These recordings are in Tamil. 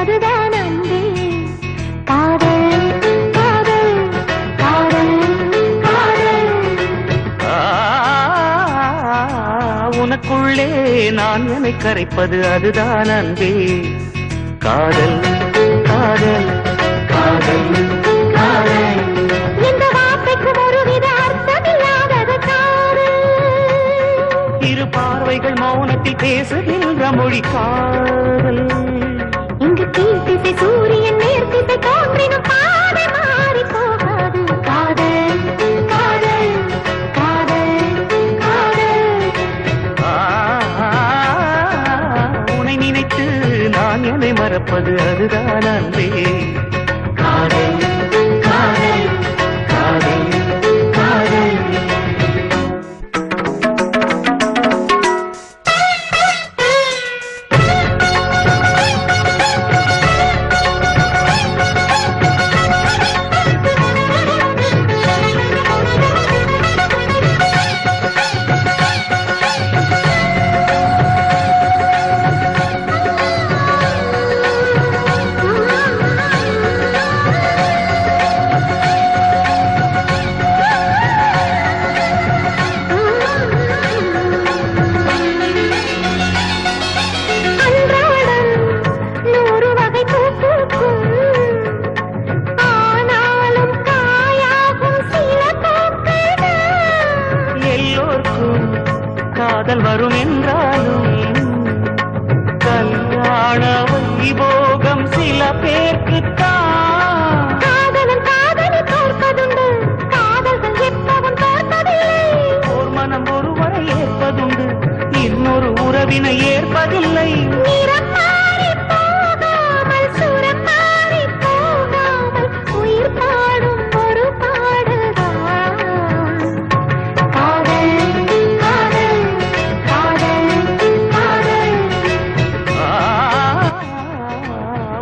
அதுதான் அன்பு. உனக்குள்ளே நான் என்னை கரைப்பது அதுதான் அன்பே. காதல் காதல் காதல் இந்த வார்த்தைக்கு ஒருவித அர்த்தமில்லாதது இரு பார்வைகள் மௌனத்தில் பேசுகின்ற மொழி காதல். கீழ்த்திசை சூரியன் நேர்த்திசை தோன்றினும் பாதை மாறி போகாது. காதல் காதல் காதல் காதல். நினைத்து நான் என்னை மறப்பது அதுதான் அன்பே.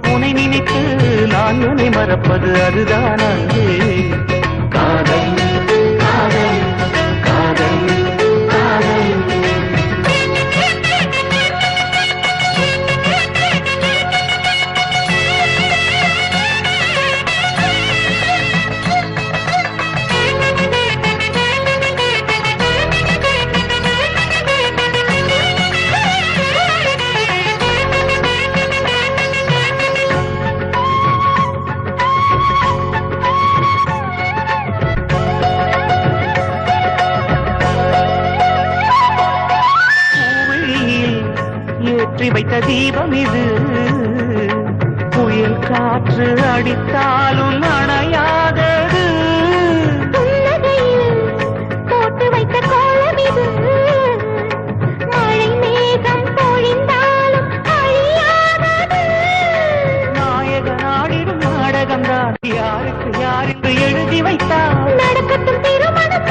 உன்னை நினைத்து நான் மறப்பது அதுதான். அன்பே வைத்த தீபம் இது? புயல் காற்று அடித்தாலும் அணையாதது. போட்டு வைத்த கோலம் இது. மழை மேகம் பொழிந்தாலும் அழியாதது. நாயக நாடிடும் நாடகம்தான். யாருக்கு யாருக்கு எழுதி வைத்தார்? நடக்கட்டும் திருமணம்